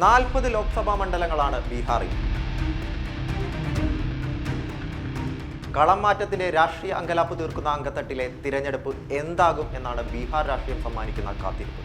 നാൽപ്പത് ലോക്സഭാ മണ്ഡലങ്ങളാണ് ബീഹാറിൽ. കളം മാറ്റത്തിന്റെ രാഷ്ട്രീയ അങ്കലാപ്പ് തീർക്കുന്ന അങ്കത്തട്ടിലെ തിരഞ്ഞെടുപ്പ് എന്താകും എന്നാണ് ബീഹാർ രാഷ്ട്രീയം സമ്മാനിക്കുന്ന കാത്തിരിപ്പ്.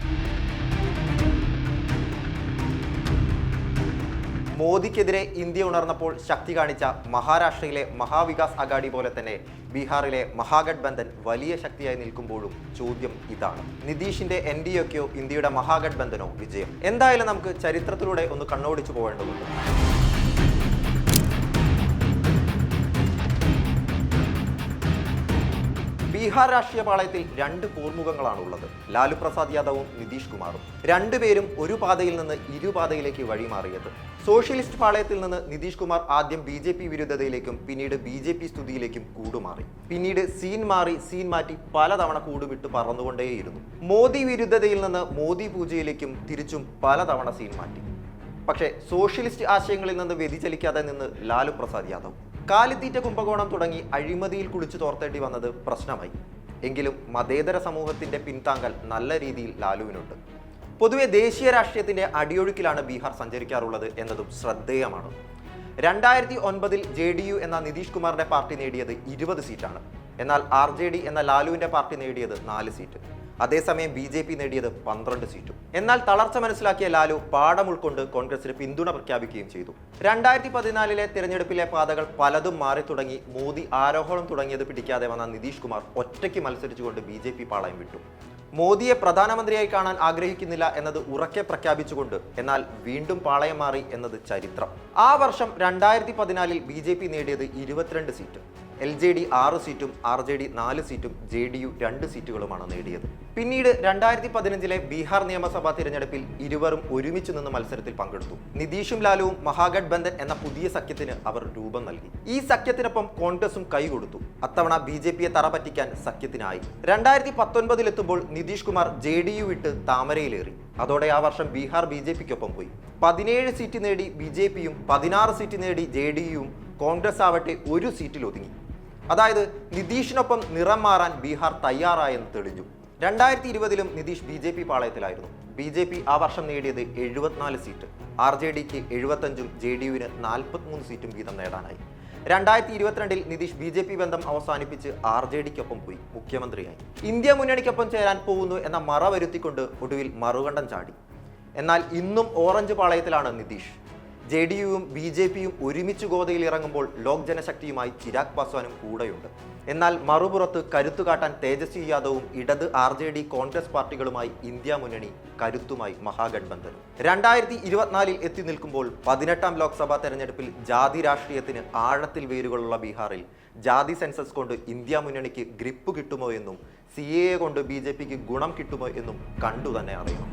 മോദിക്കെതിരെ ഇന്ത്യ ഉണർന്നപ്പോൾ ശക്തി കാണിച്ച മഹാരാഷ്ട്രയിലെ മഹാവികാസ് അഗാഡി പോലെ തന്നെ ബീഹാറിലെ മഹാഗഡ്ബന്ധൻ വലിയ ശക്തിയായി നിൽക്കുമ്പോഴും ചോദ്യം ഇതാണ്. നിതീഷിന്റെ എൻ ഡി ഒക്കെയോ ഇന്ത്യയുടെ മഹാഗഡ്ബന്ധനോ വിജയം? എന്തായാലും നമുക്ക് ചരിത്രത്തിലൂടെ ഒന്ന് കണ്ണോടിച്ചു പോകേണ്ടതുണ്ട്. ബീഹാർ രാഷ്ട്രീയ പാളയത്തിൽ രണ്ട് പോർമുഖങ്ങളാണ് ഉള്ളത് ലാലു പ്രസാദ് യാദവും നിതീഷ് കുമാറും. രണ്ടുപേരും ഒരു പാതയിൽ നിന്ന് ഇരുപാതയിലേക്ക് വഴിമാറിയത്. സോഷ്യലിസ്റ്റ് പാളയത്തിൽ നിന്ന് നിതീഷ് കുമാർ ആദ്യം ബി ജെ പി വിരുദ്ധതയിലേക്കും പിന്നീട് ബി ജെ പി സ്തുതിയിലേക്കും കൂടുമാറി. പിന്നീട് സീൻ മാറി സീൻ മാറ്റി പലതവണ കൂടുവിട്ട് പറന്നുകൊണ്ടേയിരുന്നു. മോദി വിരുദ്ധതയിൽ നിന്ന് മോദി പൂജയിലേക്കും തിരിച്ചും പലതവണ സീൻ മാറ്റി. പക്ഷേ സോഷ്യലിസ്റ്റ് ആശയങ്ങളിൽ നിന്ന് വ്യതിചലിക്കാതെ നിന്ന് ലാലു പ്രസാദ് യാദവ്. കാലിത്തീറ്റ കുംഭകോണം തുടങ്ങി അഴിമതിയിൽ കുളിച്ചു തോർത്തേണ്ടി വന്നത് പ്രശ്നമായി. എങ്കിലും മതേതര സമൂഹത്തിന്റെ പിന്താങ്കൽ നല്ല രീതിയിൽ ലാലുവിനുണ്ട്. പൊതുവെ ദേശീയ രാഷ്ട്രീയത്തിന്റെ അടിയൊഴുക്കിലാണ് ബീഹാർ സഞ്ചരിക്കാറുള്ളത് എന്നതും ശ്രദ്ധേയമാണ്. രണ്ടായിരത്തി ഒൻപതിൽ ജെ ഡി യു എന്ന നിതീഷ് കുമാറിന്റെ പാർട്ടി നേടിയത് ഇരുപത് സീറ്റാണ്. എന്നാൽ ആർ ജെ ഡി എന്ന ലാലുവിന്റെ പാർട്ടി നേടിയത് നാല് സീറ്റ്. അതേസമയം ബി ജെ പി നേടിയത് പന്ത്രണ്ട് സീറ്റും. എന്നാൽ തളർച്ച മനസ്സിലാക്കിയ ലാലു പാഠം ഉൾക്കൊണ്ട് കോൺഗ്രസിന് പിന്തുണ പ്രഖ്യാപിക്കുകയും ചെയ്തു. രണ്ടായിരത്തി പതിനാലിലെ തിരഞ്ഞെടുപ്പിലെ പാതകൾ പലതും മാറി തുടങ്ങി മോദി ആരോഹണം തുടങ്ങിയത് പിടിക്കാതെ വന്ന നിതീഷ് കുമാർ ഒറ്റയ്ക്ക് മത്സരിച്ചുകൊണ്ട് ബി ജെ പി പാളയം വിട്ടു. മോദിയെ പ്രധാനമന്ത്രിയായി കാണാൻ ആഗ്രഹിക്കുന്നില്ല എന്നത് ഉറക്കെ പ്രഖ്യാപിച്ചുകൊണ്ട് എന്നാൽ വീണ്ടും പാളയം മാറി എന്നത് ചരിത്രം. ആ വർഷം രണ്ടായിരത്തി പതിനാലിൽ ബി നേടിയത് ഇരുപത്തിരണ്ട് സീറ്റ്. എൽ ജെ ഡി ആറ് സീറ്റും ആർ ജെ ഡി നാല് സീറ്റും ജെ ഡി യു രണ്ട് സീറ്റുകളുമാണ് നേടിയത്. പിന്നീട് രണ്ടായിരത്തി പതിനഞ്ചിലെ ബീഹാർ നിയമസഭാ തിരഞ്ഞെടുപ്പിൽ ഇരുവരും ഒരുമിച്ച് നിന്ന് മത്സരത്തിൽ പങ്കെടുത്തു. നിതീഷും ലാലുവും മഹാഗഡ്ബന്ധൻ എന്ന പുതിയ സഖ്യത്തിന് അവർ രൂപം നൽകി. ഈ സഖ്യത്തിനൊപ്പം കോൺഗ്രസും കൈകൊടുത്തു അത്തവണ ബി ജെ പിയെ തറ പറ്റിക്കാൻ സഖ്യത്തിനായി. രണ്ടായിരത്തി പത്തൊൻപതിലെത്തുമ്പോൾ Nitish Kumar J D U വിട്ട് താമരയിലേറി. അതോടെ ആ വർഷം ബീഹാർ ബി ജെ പിക്കൊപ്പം പോയി. പതിനേഴ് സീറ്റ് നേടി ബി ജെ പിയും പതിനാറ് സീറ്റ് നേടി ജെ ഡി യുവും കോൺഗ്രസ് ആവട്ടെ ഒരു സീറ്റിൽ ഒതുങ്ങി അതായത് നിതീഷിനൊപ്പം നിറം മാറാൻ ബീഹാർ തയ്യാറായെന്ന് തെളിഞ്ഞു. രണ്ടായിരത്തി ഇരുപതിലും നിതീഷ് ബി ജെ പി പാളയത്തിലായിരുന്നു. ബി ജെ പി ആ വർഷം നേടിയത് എഴുപത്തിനാല് സീറ്റ്. ആർ ജെ ഡിക്ക് എഴുപത്തഞ്ചും ജെ ഡി യുവിന് നാൽപ്പത്തിമൂന്ന് സീറ്റും വീതം നേടാനായി. രണ്ടായിരത്തി ഇരുപത്തിരണ്ടിൽ നിതീഷ് ബി ജെ പി ബന്ധം അവസാനിപ്പിച്ച് ആർ ജെ ഡിക്കൊപ്പം പോയി മുഖ്യമന്ത്രിയായി. ഇന്ത്യ മുന്നണിക്കൊപ്പം ചേരാൻ പോകുന്നു എന്ന മറ വരുത്തിക്കൊണ്ട് ഒടുവിൽ മറുകണ്ഠം ചാടി. എന്നാൽ ഇന്നും ഓറഞ്ച് പാളയത്തിലാണ് നിതീഷ്. ജെ ഡി യുവും ബി ജെ പിയും ഒരുമിച്ച് ഗോതയിൽ ഇറങ്ങുമ്പോൾ ലോക് ജനശക്തിയുമായി ചിരാഗ് പാസ്വാനും കൂടെയുണ്ട്. എന്നാൽ മറുപുറത്ത് കരുത്തു കാട്ടാൻ തേജസ്വി യാദവും ഇടത് ആർ ജെ ഡി കോൺഗ്രസ് പാർട്ടികളുമായി ഇന്ത്യ മുന്നണി കരുത്തുമായി മഹാഗഡ്ബന്ധനും രണ്ടായിരത്തി ഇരുപത്തിനാലിൽ എത്തി നിൽക്കുമ്പോൾ പതിനെട്ടാം ലോക്സഭാ തെരഞ്ഞെടുപ്പിൽ ജാതി രാഷ്ട്രീയത്തിന് ആഴത്തിൽ വേരുകളുള്ള ബീഹാറിൽ ജാതി സെൻസസ് കൊണ്ട് ഇന്ത്യ മുന്നണിക്ക് ഗ്രിപ്പ് കിട്ടുമോ എന്നും സി എ കൊണ്ട് ബി ജെ പിക്ക് ഗുണം കിട്ടുമോ എന്നും കണ്ടു തന്നെ അറിയണം